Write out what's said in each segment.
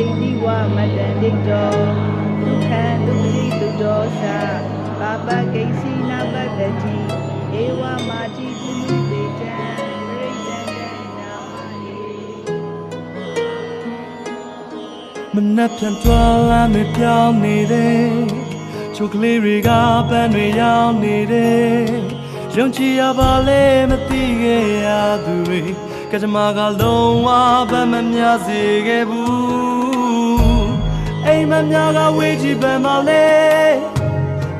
တ်တိဒီဝမတန်တိတောဒုက္ခံဒုက္ခိဒုဒောသပါပကိစီနာပတ္တိဧဝမာတိပုမိတေတံပရိဒံတံနာမဟိမနှက်ပြန်သွားလာမပြောင်းနေတယ်ချိုကလေးတွေကပန်းတွေရောင်းနေတယ်ယုံကြည်ရပါလေမသိခဲ့ရသူတွေကကြမ္မာကလုံးဝဗတ်မများစေခဲ့ဘူး အိမ်မများကဝေးကြည့်ပန်းပါလေ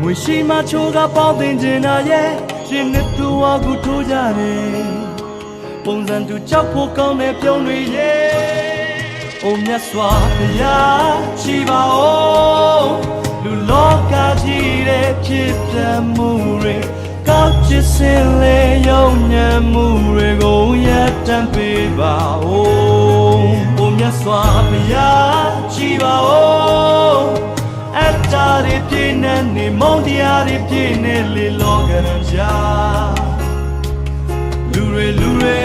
ဝေရှိမှချိုးကပေါင်းတင်ကျင်တာရဲ့ရှင်နှစ်သူဝါကူထိုးကြတယ်ပုံစံတူကြောက်ဖို့ကောင်းတဲ့ပြုံးတွေရဲ့။အိုမြတ်စွာဘုရားရှိပါဦးလူလောကကြီးတဲ့ဖြစ်ပြမှုတွေကောက်ချစ်စင်လေယုံညံ့မှုတွေကိုရတံပေးပါဦး။အိုမြတ်စွာဘုရားရှိ တ္တတွေပြည့်နေနေမုန်းတရားတွေပြည့်နေလေလောကရန်ရှာလူတွေလူတွေ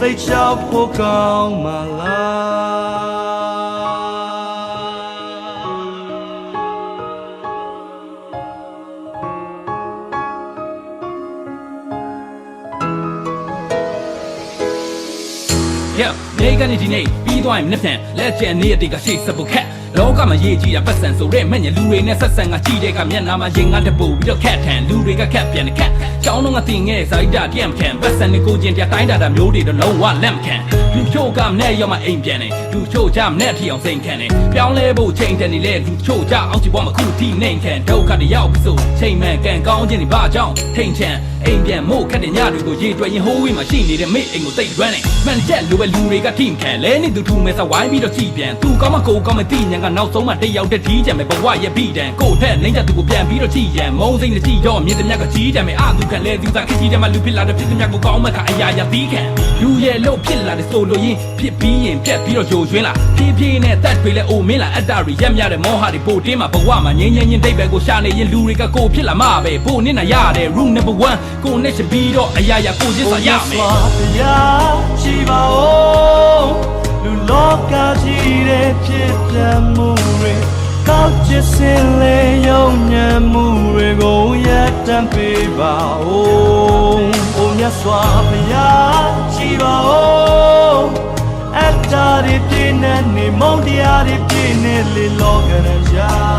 သိချောက်ဖို့ကောင်းမလား Yeah နေကနေဒီနေ့ပြီးသွားရင်နှစ်ပြန်လက်ကျန်နေရတဲ့ကရှေ့စပုတ်ခက် လောကမှာရေးကြည့်တာပတ်စံဆိုတဲ့မဲ့ညလူတွေနဲ့ဆက်ဆံကကြည့်တဲ့ကမျက်နှာမှာရင်ငါတပူပြီးတော့ခက်ထန်လူတွေကခက်ပြန်ခက်ကျောင်းတော့ငါတင်ငယ်စိုက်တာတျံခံပတ်စံနဲ့ကိုကျင်ပြတိုင်းတာတာမျိုးတွေတော့လုံးဝလက်မခံလူချို့ကမနဲ့ရောက်မှအိမ်ပြန်တယ်လူချို့ကြမနဲ့ထီအောင်စိန်ခံတယ်ပြောင်းလဲဖို့ချိန်တန်နေလေလူချို့ကြအောင်ချစ်ပေါ်မှာခုထိနေခံဒုက္ခတွေရောက်ပြီဆိုချိန်မှန်ကန်ကောင်းခြင်းတွေဘာကြောင့်ထိန်ချန်အိမ်ပြန်မို့ခက်တဲ့ညတွေကိုရေတွက်ရင်ဟိုးဝေးမှာရှိနေတဲ့မိအိမ်ကိုတိတ်ရွမ်းနေမှန်ချက်လိုပဲလူတွေကထိမခံလဲနေသူထူမဲ့စဝိုင်းပြီးတော့ကြည်ပြန်သူကောင်းမကိုကောင်းမသိညာကနောက်ဆုံးမှတယောက်တည်းဒီကြံမဲ့ဘဝရဲ့ပြီးတန်ကိုထက်နိုင်တဲ့သူကိုပြန်ပြီးတော့ကြည်ရန်မုံစိမ့်နဲ့ကြည်တော့မြင်တဲ့မြတ်ကကြီးတယ်မဲ့အာသူခံလဲသူသာခကြီးတယ်မှလူဖြစ်လာတဲ့ဖြစ်တဲ့မြတ်ကိုကောင်းမဲ့ကအရာရာပြီးခံလူရဲ့လို့ဖြစ်လာတဲ့ဆိုလို့ရင်ဖြစ်ပြီးရင်ပြက်ပြီးတော့ဂျိုရွှင်းလာဖြည်းဖြည်းနဲ့တက်တွေလဲအိုမင်းလာအတ္တတွေရက်မြတဲ့မောဟတွေပိုတင်းမှာဘဝမှာငြင်းငြင်းချင်းတိတ်ပဲကိုရှာနေရင်လူတွေကကိုဖြစ်လာမှာပဲပိုနစ်နာရတယ် room number 1ကိုနဲ့ရှင်ပြီးတော့အရာရာကိုချင်းစာရမယ် စ်စင်လေယုံညံ့မှုတွေကိုရတံပေးပါဦးဘုရားစွာဘုရားရှိပါဦးအတ္တတွေပြည့်နေနေမုန်းတရားတွေပြည့်နေလေလောကရန်ရှာ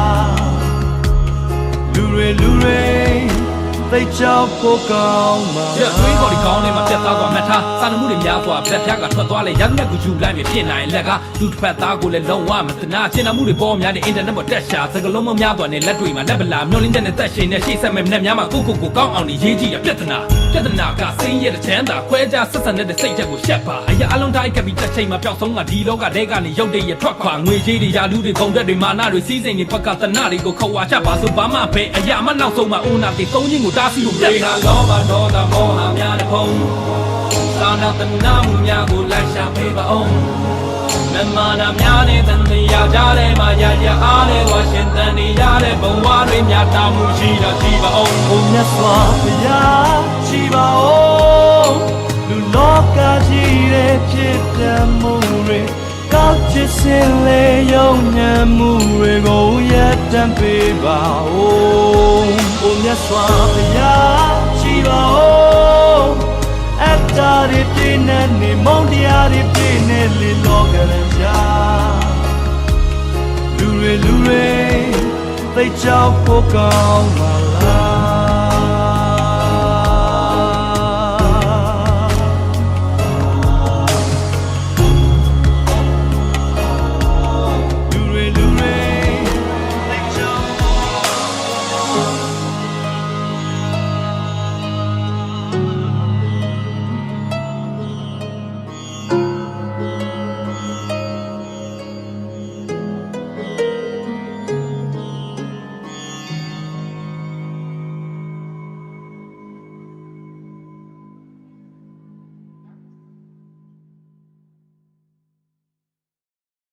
သိချောက်ဖို့ကောင်းမှာရသွေးကော်ဒီကောင်းထဲမှာပြတ်သားသွားမှတ်ထားစာနမှုတွေများစွာပြတ်ဖြတ်ကထွက်သွားလေရတဲ့ကူယူလိုက်ပြီဖြစ်နိုင်လက်ကလူတစ်ဖက်သားကိုလည်းလုံးဝမတနာကျင်နာမှုတွေပေါ်များတဲ့အင်တာနက်ပေါ်တက်ရှာစကလုံးမများသွားနဲ့လက်တွေမှာလက်ပလာမျောလင်းတဲ့နဲ့တက်ရှင်နဲ့ရှေ့ဆက်မဲ့နဲ့များမှာကိုကိုကိုကောင်းအောင်နေရေးကြည့်ရပြဿနာ ပြဿနာကစိမ့်ရတဲ့ချမ်းသာခွဲခြားဆက်ဆံတဲ့စိတ်ချက်ကိုရှက်ပါအရာအလုံးတိုင်းကပ်ပြီးတက်ချိန်မှာပျောက်ဆုံးကဒီလောကတဲကနေရုပ်တရက်ထွက်ခွာငွေကြီးတွေရာလူတွေကုန်တက်တွေမာနတွေစီးစိမ်တွေဘက်ကတနာတွေကိုခေါ်ဝါချပါဆိုဘာမှပဲအရာမနောက်ဆုံးမှအိုနာတွေသုံးချင်းကိုတားဆီးဖို့ပြဿနာလောဘဒေါသမောဟများတဲ့ဖုံးသာနာတနာမှုများကိုလိုက်ရှာပေးပါအောင်မမနာများနဲ့တန်တရားကြတဲ့မှာရရအားနဲ့ဝါရှင်တန်နေရတဲ့ဘဝတွေများတာမှုရှိတော့ရှိပါအောင်ဘုံမြတ်စွာဘုရား ရှိပါဦးလူလောကကြီးရဲ့ဖြစ်ပြမှုတွေကောက်ချစ်စင်လေယုံညံ့မှုတွေကိုရတံပေးပါဦးဘုံမြတ်စွာဘုရားရှိပါဦးအတ္တတွေပြည့်နေနေမုန်းတရားတွေပြည့်နေလေလောကရန်ရှာလူတွေလူတွေသိချောက်ဖို့ကောင်းပါ